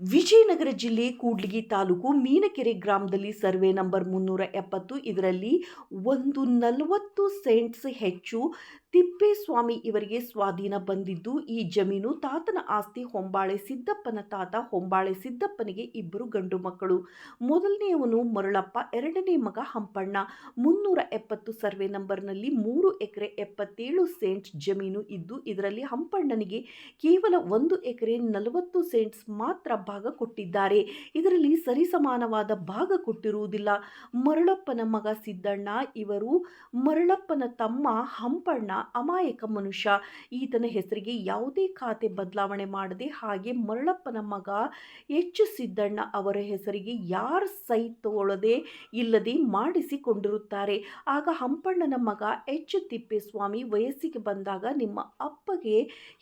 ವಿಜಯನಗರ ಜಿಲ್ಲೆ ಕೂಡ್ಲಿಗಿ ತಾಲೂಕು ಮೀನಕೆರೆ ಗ್ರಾಮದಲ್ಲಿ survey number ಮುನ್ನೂರ ಎಪ್ಪತ್ತು. ಇದರಲ್ಲಿ ಒಂದು ನಲವತ್ತು ಸೆಂಟ್ಸ್ ಹೆಚ್ಚು ತಿಪ್ಪೇಸ್ವಾಮಿ ಇವರಿಗೆ ಸ್ವಾಧೀನ ಬಂದಿದ್ದು, ಈ ಜಮೀನು ತಾತನ ಆಸ್ತಿ ಹೊಂಬಾಳೆ ಸಿದ್ದಪ್ಪನ ತಾತ ಹೊಂಬಾಳೆ ಸಿದ್ದಪ್ಪನಿಗೆ ಇಬ್ಬರು ಗಂಡು ಮಕ್ಕಳು. ಮೊದಲನೆಯವನು ಮರಳಪ್ಪ, ಎರಡನೇ ಮಗ ಹಂಪಣ್ಣ. ಮುನ್ನೂರ ಎಪ್ಪತ್ತು ಸರ್ವೆ ನಂಬರ್ನಲ್ಲಿ ಮೂರು ಎಕರೆ ಎಪ್ಪತ್ತೇಳು ಸೆಂಟ್ಸ್ ಜಮೀನು ಇದ್ದು, ಇದರಲ್ಲಿ ಹಂಪಣ್ಣನಿಗೆ ಕೇವಲ ಒಂದು ಎಕರೆ ನಲವತ್ತು ಸೆಂಟ್ಸ್ ಮಾತ್ರ ಭಾಗ ಕೊಟ್ಟಿದ್ದಾರೆ. ಇದರಲ್ಲಿ ಸರಿಸಮಾನವಾದ ಭಾಗ ಕೊಟ್ಟಿರುವುದಿಲ್ಲ. ಮರಳಪ್ಪನ ಮಗ ಸಿದ್ದಣ್ಣ, ಇವರು ಮರಳಪ್ಪನ ತಮ್ಮ ಹಂಪಣ್ಣ, ಅಮಾಯಕ ಮನುಷ್ಯ. ಈತನ ಹೆಸರಿಗೆ ಯಾವುದೇ ಖಾತೆ ಬದಲಾವಣೆ ಮಾಡದೆ ಹಾಗೆ ಮರಳಪ್ಪನ ಮಗ ಎಚ್. ಸಿದ್ದಣ್ಣ ಅವರ ಹೆಸರಿಗೆ ಯಾರ ಸೈ ತಗೊಳ್ಳದೆ ಇಲ್ಲದೆ ಮಾಡಿಸಿಕೊಂಡಿರುತ್ತಾರೆ. ಆಗ ಹಂಪಣ್ಣನ ಮಗ ಎಚ್. ತಿಪ್ಪೇಸ್ವಾಮಿ ವಯಸ್ಸಿಗೆ ಬಂದಾಗ ನಿಮ್ಮ ಅಪ್ಪಗೆ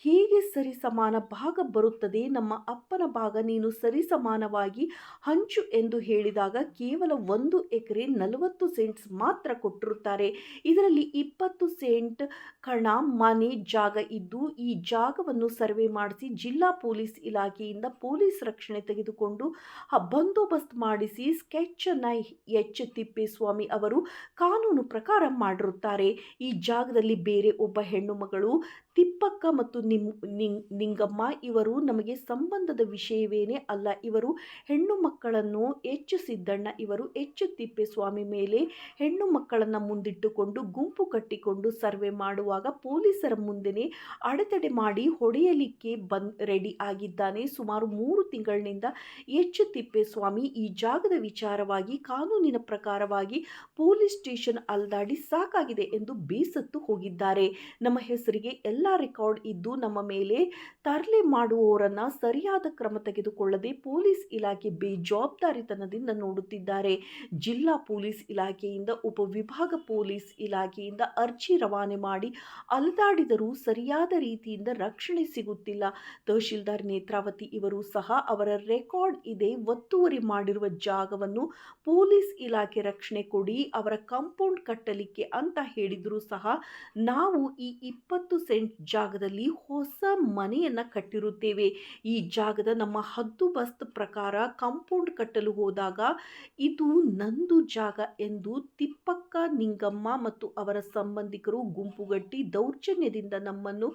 ಹೇಗೆ ಸರಿಸಮಾನ ಭಾಗ ಬರುತ್ತದೆ? ನಮ್ಮ ಅಪ್ಪನ ಭಾಗ ಸರಿಸಮಾನವಾಗಿ ಹಂಚು ಎಂದು ಹೇಳಿದಾಗ ಕೇವಲ ಒಂದು ಎಕರೆ ನಲವತ್ತು ಸೆಂಟ್ಸ್ ಮಾತ್ರ ಕೊಟ್ಟಿರುತ್ತಾರೆ. ಇದರಲ್ಲಿ ಇಪ್ಪತ್ತು ಸೆಂಟ್ ಕಣ ಮನೆ ಜಾಗ ಇದ್ದು ಈ ಜಾಗವನ್ನು ಸರ್ವೆ ಮಾಡಿಸಿ ಜಿಲ್ಲಾ ಪೊಲೀಸ್ ಇಲಾಖೆಯಿಂದ ಪೊಲೀಸ್ ರಕ್ಷಣೆ ತೆಗೆದುಕೊಂಡು ಬಂದೋಬಸ್ತ್ ಮಾಡಿಸಿ ಸ್ಕೆಚ್ನ ಎಚ್ ತಿಪ್ಪೇಸ್ವಾಮಿ ಅವರು ಕಾನೂನು ಪ್ರಕಾರ ಮಾಡಿರುತ್ತಾರೆ. ಈ ಜಾಗದಲ್ಲಿ ಬೇರೆ ಒಬ್ಬ ಹೆಣ್ಣು ಮಗಳು ತಿಪ್ಪಕ್ಕ ಮತ್ತು ನಿಮ್ ನಿಂಗ್ ನಿಂಗಮ್ಮ ಇವರು ನಮಗೆ ಸಂಬಂಧದ ವಿಷಯವೇನೇ ಅಲ್ಲ, ಇವರು ಹೆಣ್ಣು ಮಕ್ಕಳನ್ನು ಹೆಚ್ಚು ಸಿದ್ದಣ್ಣ, ಇವರು ಹೆಚ್ಚು ತಿಪ್ಪೇಸ್ವಾಮಿ ಮೇಲೆ ಹೆಣ್ಣು ಮಕ್ಕಳನ್ನು ಮುಂದಿಟ್ಟುಕೊಂಡು ಗುಂಪು ಕಟ್ಟಿಕೊಂಡು ಸರ್ವೆ ಮಾಡುವಾಗ ಪೊಲೀಸರ ಮುಂದೆನೇ ಅಡೆತಡೆ ಮಾಡಿ ಹೊಡೆಯಲಿಕ್ಕೆ ಬಂದ್, ರೆಡಿ ಆಗಿದ್ದಾನೆ. ಸುಮಾರು ಮೂರು ತಿಂಗಳಿನಿಂದ ಹೆಚ್ಚು ತಿಪ್ಪೇಸ್ವಾಮಿ ಈ ಜಾಗದ ವಿಚಾರವಾಗಿ, ಕಾನೂನಿನ ಪ್ರಕಾರವಾಗಿ ಪೊಲೀಸ್ ಸ್ಟೇಷನ್ ಅಲ್ದಾಡಿ ಸಾಕಾಗಿದೆ ಎಂದು ಬೇಸತ್ತು ಹೋಗಿದ್ದಾರೆ. ನಮ್ಮ ಹೆಸರಿಗೆ ಎಲ್ಲ ರೆಕಾರ್ಡ್ ಇದ್ದು ನಮ್ಮ ಮೇಲೆ ತರಲೆ ಮಾಡುವವರನ್ನ ಸರಿಯಾದ ಕ್ರಮ ತೆಗೆದುಕೊಳ್ಳದೆ ಪೊಲೀಸ್ ಇಲಾಖೆ ಬೇಜವಾಬ್ದಾರಿತನದಿಂದ ನೋಡುತ್ತಿದ್ದಾರೆ. ಜಿಲ್ಲಾ ಪೊಲೀಸ್ ಇಲಾಖೆಯಿಂದ ಉಪವಿಭಾಗ ಪೊಲೀಸ್ ಇಲಾಖೆಯಿಂದ ಅರ್ಜಿ ರವಾನೆ ಮಾಡಿ ಅಲೆದಾಡಿದರೂ ಸರಿಯಾದ ರೀತಿಯಿಂದ ರಕ್ಷಣೆ ಸಿಗುತ್ತಿಲ್ಲ. ತಹಶೀಲ್ದಾರ್ ನೇತ್ರಾವತಿ ಇವರು ಸಹ ಅವರ ರೆಕಾರ್ಡ್ ಇದೆ. ಒತ್ತುವರಿ ಮಾಡಿರುವ ಜಾಗವನ್ನು ಪೊಲೀಸ್ ಇಲಾಖೆ ರಕ್ಷಣೆ ಕೊಡಿ, ಅವರ ಕಾಂಪೌಂಡ್ ಕಟ್ಟಲಿಕ್ಕೆ ಅಂತ ಹೇಳಿದರೂ ಸಹ ನಾವು ಈ ಇಪ್ಪತ್ತು ಸೆಂಟ್ ಜಾಗದಲ್ಲಿ ಹೊಸ ಮನೆಯನ್ನು ಕಟ್ಟಿರುತ್ತೇವೆ. ಈ ಜಾಗದ ನಮ್ಮ ಹದ್ದುಬಸ್ತ್ ಪ್ರಕಾರ ಕಾಂಪೌಂಡ್ ಕಟ್ಟಲು ಹೋದಾಗ ಇದು ನಂದು ಜಾಗ ಎಂದು ತಿಪ್ಪಕ್ಕ ನಿಂಗಮ್ಮ ಮತ್ತು ಅವರ ಸಂಬಂಧಿಕರು ಗುಂಪುಗಟ್ಟಿ ದೌರ್ಜನ್ಯದಿಂದ ನಮ್ಮನ್ನು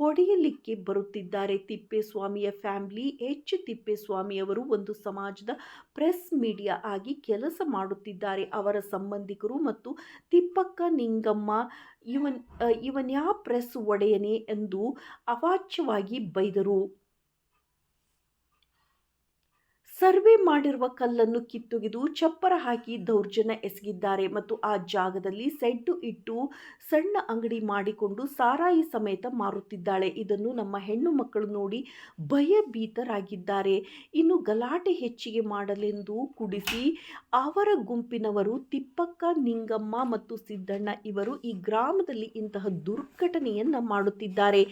ಹೊಡೆಯಲಿಕ್ಕೆ ಬರುತ್ತಿದ್ದಾರೆ. ತಿಪ್ಪೇಸ್ವಾಮಿಯ ಫ್ಯಾಮಿಲಿ, ಎಚ್. ತಿಪ್ಪೇಸ್ವಾಮಿಯವರು ಒಂದು ಸಮಾಜದ ಪ್ರೆಸ್ ಮೀಡಿಯಾ ಆಗಿ ಕೆಲಸ ಮಾಡುತ್ತಿದ್ದಾರೆ. ಅವರ ಸಂಬಂಧಿಕರು ಮತ್ತು ತಿಪ್ಪಕ್ಕ ನಿಂಗಮ್ಮ, ಇವನ್, ಇವನ್ಯಾ ಪ್ರೆಸ್ ಒಡೆಯನೆ ಎಂದು ಅವಾಚ್ಯವಾಗಿ ಬೈದರು. ಸರ್ವೆ ಮಾಡಿರುವ ಕಲ್ಲನ್ನು ಕಿತ್ತುಗಿದು ಚಪ್ಪರ ಹಾಕಿ ದೌರ್ಜನ್ಯ ಎಸಗಿದ್ದಾರೆ ಮತ್ತು ಆ ಜಾಗದಲ್ಲಿ ಸೆಡ್ಡು ಇಟ್ಟು ಸಣ್ಣ ಅಂಗಡಿ ಮಾಡಿಕೊಂಡು ಸಾರಾಯಿ ಸಮೇತ ಮಾರುತ್ತಿದ್ದಾಳೆ. ಇದನ್ನು ನಮ್ಮ ಹೆಣ್ಣು ಮಕ್ಕಳು ನೋಡಿ ಭಯಭೀತರಾಗಿದ್ದಾರೆ. ಇನ್ನು ಗಲಾಟೆ ಹೆಚ್ಚಿಗೆ ಮಾಡಲೆಂದು ಕುಡಿಸಿ ಅವರ ಗುಂಪಿನವರು ತಿಪ್ಪಕ್ಕ, ನಿಂಗಮ್ಮ ಮತ್ತು ಸಿದ್ದಣ್ಣ ಇವರು ಈ ಗ್ರಾಮದಲ್ಲಿ ಇಂತಹ ದುರ್ಘಟನೆಯನ್ನು ಮಾಡುತ್ತಿದ್ದಾರೆ.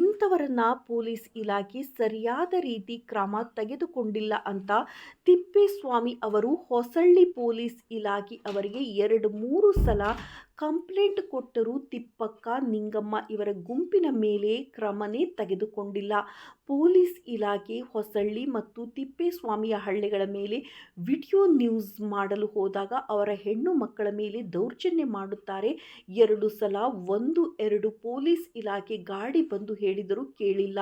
ಇಂಥವರನ್ನ ಪೊಲೀಸ್ ಇಲಾಖೆ ಸರಿಯಾದ ರೀತಿ ಕ್ರಮ ತೆಗೆದುಕೊಂಡಿಲ್ಲ ಅಂತ ತಿಪ್ಪೇಸ್ವಾಮಿ ಅವರು ಹೊಸಳ್ಳಿ ಪೊಲೀಸ್ ಇಲಾಖೆ ಅವರಿಗೆ ಎರಡು ಮೂರು ಸಲ ಕಂಪ್ಲೇಂಟ್ ಕೊಟ್ಟರೂ ತಿಪ್ಪಕ್ಕ, ನಿಂಗಮ್ಮ ಇವರ ಗುಂಪಿನ ಮೇಲೆ ಕ್ರಮನೇ ತೆಗೆದುಕೊಂಡಿಲ್ಲ. ಪೊಲೀಸ್ ಇಲಾಖೆ, ಹೊಸಳ್ಳಿ ಮತ್ತು ತಿಪ್ಪೇಸ್ವಾಮಿಯ ಹಳ್ಳಿಗಳ ಮೇಲೆ ವಿಡಿಯೋ ನ್ಯೂಸ್ ಮಾಡಲು ಹೋದಾಗ ಅವರ ಹೆಣ್ಣು ಮಕ್ಕಳ ಮೇಲೆ ದೌರ್ಜನ್ಯ ಮಾಡುತ್ತಾರೆ. ಎರಡು ಸಲ ಒಂದು, ಎರಡು ಪೊಲೀಸ್ ಇಲಾಖೆ ಗಾಡಿ ಬಂದು ಹೇಳಿದರೂ ಕೇಳಿಲ್ಲ.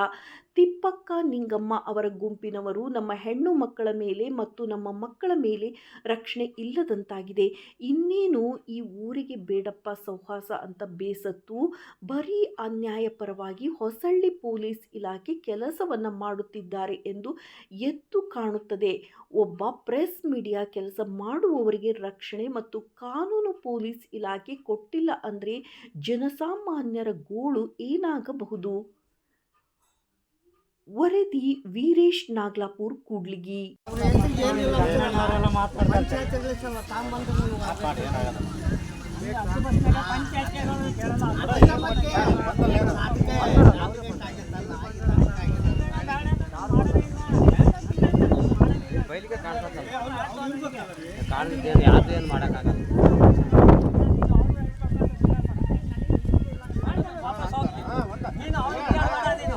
ತಿಪ್ಪಕ್ಕ, ನಿಂಗಮ್ಮ ಅವರ ಗುಂಪಿನವರು ನಮ್ಮ ಹೆಣ್ಣು ಮಕ್ಕಳ ಮೇಲೆ ಮತ್ತು ನಮ್ಮ ಮಕ್ಕಳ ಮೇಲೆ ರಕ್ಷಣೆ ಇಲ್ಲದಂತಾಗಿದೆ. ಇನ್ನೇನು ಈ ಊರಿಗೆ ಬೇಡಪ್ಪ ಸೌಹಾಸ ಅಂತ ಬೇಸತ್ತು ಬರೀ ಅನ್ಯಾಯಪರವಾಗಿ ಹೊಸಳ್ಳಿ ಪೊಲೀಸ್ ಇಲಾಖೆ ಕೆಲಸವನ್ನು ಮಾಡುತ್ತಿದ್ದಾರೆ ಎಂದು ಎದ್ದು ಕಾಣುತ್ತದೆ. ಒಬ್ಬ ಪ್ರೆಸ್ ಮೀಡಿಯಾ ಕೆಲಸ ಮಾಡುವವರಿಗೆ ರಕ್ಷಣೆ ಮತ್ತು ಕಾನೂನು ಪೊಲೀಸ್ ಇಲಾಖೆ ಕೊಟ್ಟಿಲ್ಲ ಅಂದರೆ ಜನಸಾಮಾನ್ಯರ ಗೋಳು ಏನಾಗಬಹುದು? ವರದಿ ವೀರೇಶ್ ನಾಗ್ಲಾಪುರ್ ಕೂಡ್ಲಿಗಿ. ಕಾಣಿಸ್ತದೆ ಕಾಣಿಸ್ತೇನು ಯಾವುದು ಏನು ಮಾಡೋಕ್ಕಾಗಲ್ಲ ನೀನು ಅವ್ರಿಗೆ ಕೇಳ್ಬೇಡ ನೀನು.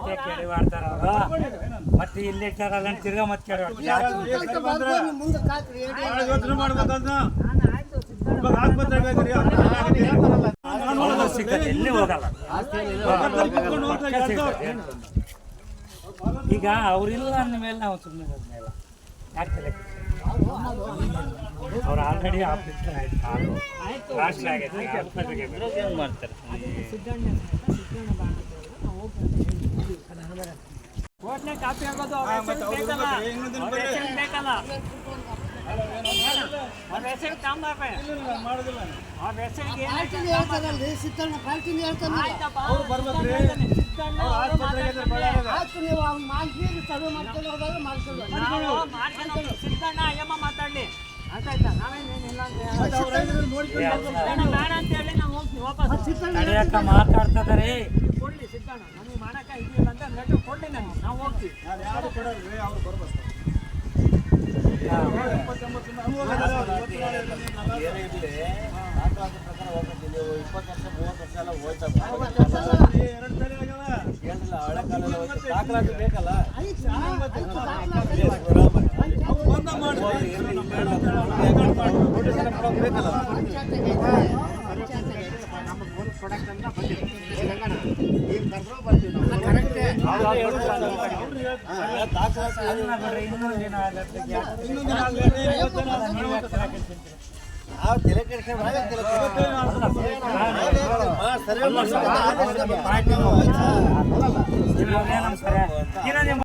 ಮತ್ತೆ ಕೇಳಿ ಮಾಡ್ತಾರ ಅವ್ರು. ಮತ್ತೆ ಅಲ್ಲ ತಿರ್ಗಾ ಮತ್ತೆ ಕೇಳಿ ಯೋಚನೆ ಮಾಡ್ಬೇಕಂತ ಇವಾಗ ಆಸ್ಪತ್ರೆ ಬೇಕ್ರಿ ಅವ್ರು ಸಿಕ್ಕತ್ತೆ ಎಲ್ಲಿ ಹೋಗಲ್ಲ. ಈಗ ಅವ್ರಿಲ್ಲ ಅಂದಮೇಲೆ ನಾವು ಸುಮ್ಮನೆ ಹೋದ್ಮೇಲೆ ಯಾಕೆ ತಲೆ ಅವ್ರು ಆಲ್ರೆಡಿ ಆಫೀಸ್ ಲಾಸ್ಟ್ ಆಗೈತೆ ಮಾಡ್ತಾರೆ ಹೋಟ್ಲೆ ಕಾಪಿ ಆಗೋದು ಬೇಕಲ್ಲ. ಸಿದ್ದಣ್ಣ. ಆಯ್ತು ಅಯ್ಯಮ್ಮ ಮಾತಾಡ್ಲಿ. ನಾವೇನೇನಿಲ್ಲ ಅಂತ ಐದ್ರಲ್ಲಿ ನೋಡ್ಕೊಂಡು ಸಿದ್ದಣ್ಣ ಬೇಡ ಅಂತ ಹೇಳಿ ನಾವು ಹೋಗ್ತೀವಿ ವಾಪಸ್. ಸಿದ್ದಣ್ಣ ನಮಗೆ ಮಾಡಕ್ಕ ಇದಿಲ್ಲ ಅಂತ ಲೆಟ್ರ್ ನನಗೆ ನಾವು ಹೋಗ್ತೀವಿ ನಾನು ಯಾರು ಕೊಡಲ್ರಿ ಅವ್ರು ಬರ್ಬೇಕು ಎರಡು ಸರಿ ಆಗ್ಯಾವ ಅವು ಬಂದ ಮಾಡಿ ಅದನ್ನ ಬಿಡ್ರಿ ಇನ್ನೊಂದು ಬೇಕಲ್ಲ ಆಗುತ್ತೆ. ಒಂದು ಪ್ರಾಡಕ್ಟ್ ಅಂತ ಇವತ್ತೇನೋ ನೀವು ತಲೆ ಏನಂತಾರೆ? ಇರೋದೇ